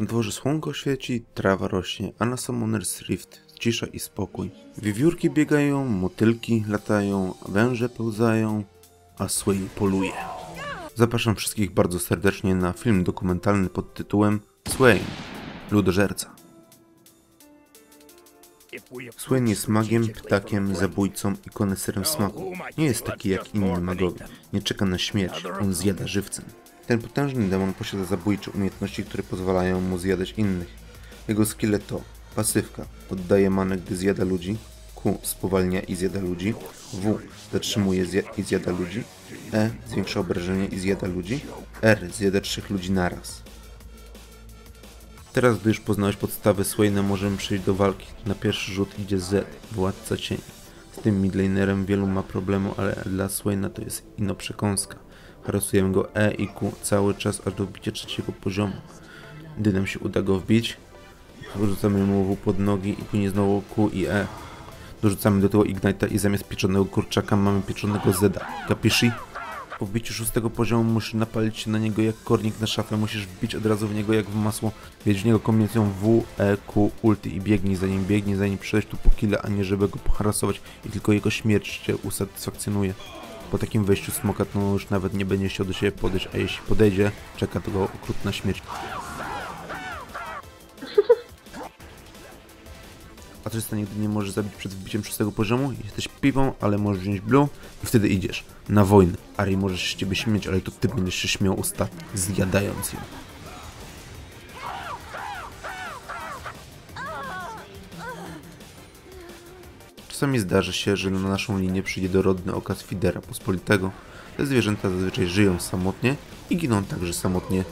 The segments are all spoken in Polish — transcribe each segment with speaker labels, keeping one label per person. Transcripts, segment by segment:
Speaker 1: Na dworze słonko świeci, trawa rośnie, a na Summoner's Rift cisza i spokój. Wiewiórki biegają, motylki latają, węże pełzają, a Sway poluje. Zapraszam wszystkich bardzo serdecznie na film dokumentalny pod tytułem Swain, ludożerca. Swain jest magiem, ptakiem, zabójcą i koneserem smaku. Nie jest taki jak inni magowie. Nie czeka na śmierć, on zjada żywcem. Ten potężny demon posiada zabójcze umiejętności, które pozwalają mu zjadać innych. Jego skille to pasywka, oddaje manę, gdy zjada ludzi, Q spowalnia i zjada ludzi, W zatrzymuje zja i zjada ludzi, E zwiększa obrażenie i zjada ludzi, R zjada trzech ludzi naraz. Teraz, gdy już poznałeś podstawy Swaina, możemy przejść do walki. Na pierwszy rzut idzie Z, władca cieni. Z tym midlanerem wielu ma problemu, ale dla Swaina to jest ino przekąska. Harasujemy go E i Q cały czas aż do wbicia trzeciego poziomu. Gdy nam się uda go wbić, wrzucamy mu W pod nogi i później znowu Q i E. Dorzucamy do tego Ignite'a i zamiast pieczonego kurczaka mamy pieczonego Zeda. Kapiszy? Po wbiciu szóstego poziomu musisz napalić się na niego jak kornik na szafę, musisz wbić od razu w niego jak w masło, wiedź w niego kombinacją W, E, Q, ulty i biegnij za nim, biegnij za nim, przejść tu po kile, a nie żeby go poharasować i tylko jego śmierć cię usatysfakcjonuje. Po takim wejściu smoka to już nawet nie będzie chciał do siebie podejść, a jeśli podejdzie, czeka tego okrutna śmierć. A 300 nigdy nie możesz zabić przed wbiciem szóstego poziomu. Jesteś piwą, ale możesz wziąć blue i wtedy idziesz na wojnę. Ari możesz się ciebie śmiać, ale to ty będziesz się śmiał ostatnio, zjadając ją. Czasami zdarzy się, że na naszą linię przyjdzie dorodny okaz Fidera Pospolitego. Te zwierzęta zazwyczaj żyją samotnie i giną także samotnie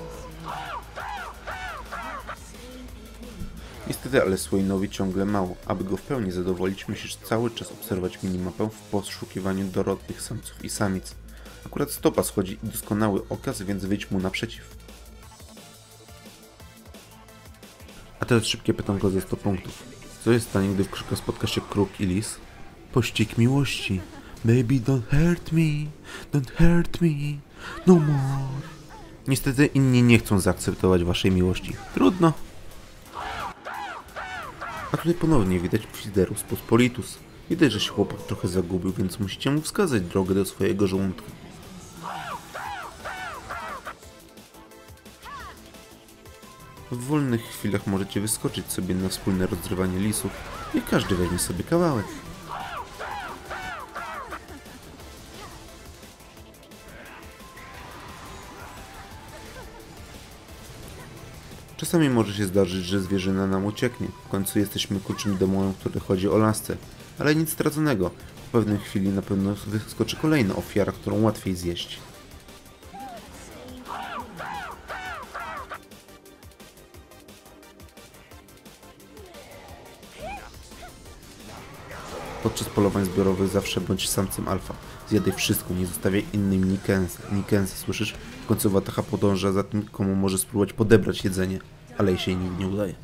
Speaker 1: Niestety, ale Swainowi ciągle mało. Aby go w pełni zadowolić, musisz cały czas obserwować minimapę w poszukiwaniu dorodnych samców i samic. Akurat stopa schodzi i doskonały okaz, więc wyjdź mu naprzeciw. A teraz szybkie pytanko ze 100 punktów. Co jest stanie, gdy w krzyku spotka się kruk i lis? Pościg miłości. Baby don't hurt me, don't hurt me, no more. Niestety inni nie chcą zaakceptować waszej miłości. Trudno. A tutaj ponownie widać Fiderus Pospolitus. Widać, że się chłopak trochę zagubił, więc musicie mu wskazać drogę do swojego żołądka. W wolnych chwilach możecie wyskoczyć sobie na wspólne rozrywanie lisów i każdy weźmie sobie kawałek. Czasami może się zdarzyć, że zwierzyna nam ucieknie. W końcu jesteśmy kurczym demonem, który chodzi o lasce. Ale nic straconego. W pewnej chwili na pewno wyskoczy kolejna ofiara, którą łatwiej zjeść. Podczas polowań zbiorowych zawsze bądź samcem alfa. Zjadaj wszystko, nie zostawiaj innym Nikensa. Nikensa, słyszysz? W końcu Wataha podąża za tym, komu może spróbować podebrać jedzenie, ale jej się nigdy nie udaje.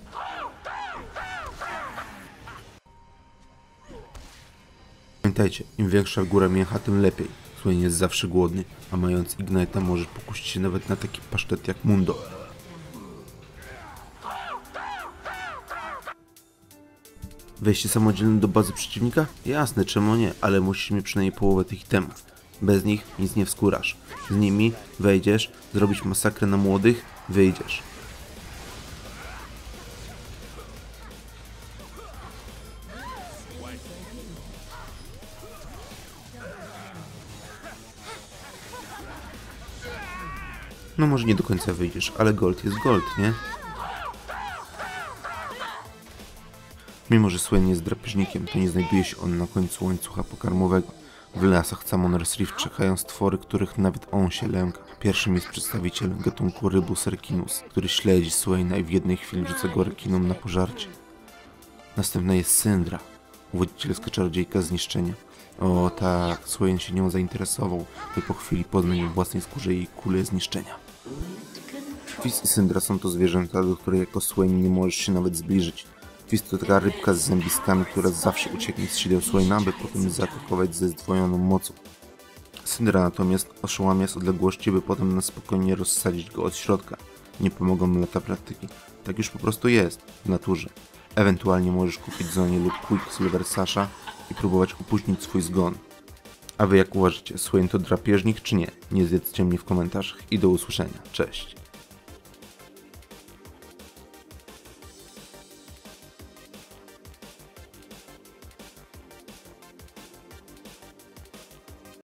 Speaker 1: Pamiętajcie, im większa góra mięcha, tym lepiej. Słoń jest zawsze głodny, a mając Ignite'a możesz pokusić się nawet na taki pasztet jak Mundo. Wejście samodzielne do bazy przeciwnika? Jasne, czemu nie, ale musisz mieć przynajmniej połowę tych itemów. Bez nich nic nie wskórasz. Z nimi wejdziesz, zrobić masakrę na młodych, wyjdziesz. No może nie do końca wyjdziesz, ale gold jest gold, nie? Mimo, że Swain jest drapieżnikiem, to nie znajduje się on na końcu łańcucha pokarmowego. W lasach Summoner's Rift czekają stwory, których nawet on się lęka. Pierwszym jest przedstawiciel gatunku Rybus rekinus, który śledzi Swaina i w jednej chwili rzuca go rekinom na pożarcie. Następna jest Syndra, uwodzicielska czarodziejka zniszczenia. O tak, Swain się nią zainteresował, by po chwili poznać w własnej skórze jej kulę zniszczenia. Fizz i Syndra są to zwierzęta, do których jako Swain nie możesz się nawet zbliżyć. Fist to taka rybka z zębiskami, która zawsze ucieknie z sideł Swaina, by potem zaatakować ze zdwojoną mocą. Syndra natomiast oszałamia z odległości, by potem na spokojnie rozsadzić go od środka. Nie pomogą lata praktyki. Tak już po prostu jest w naturze. Ewentualnie możesz kupić Zonie lub Quicksilver Sasha i próbować opóźnić swój zgon. A wy jak uważacie, Swain to drapieżnik czy nie? Nie zjedzcie mnie w komentarzach i do usłyszenia. Cześć.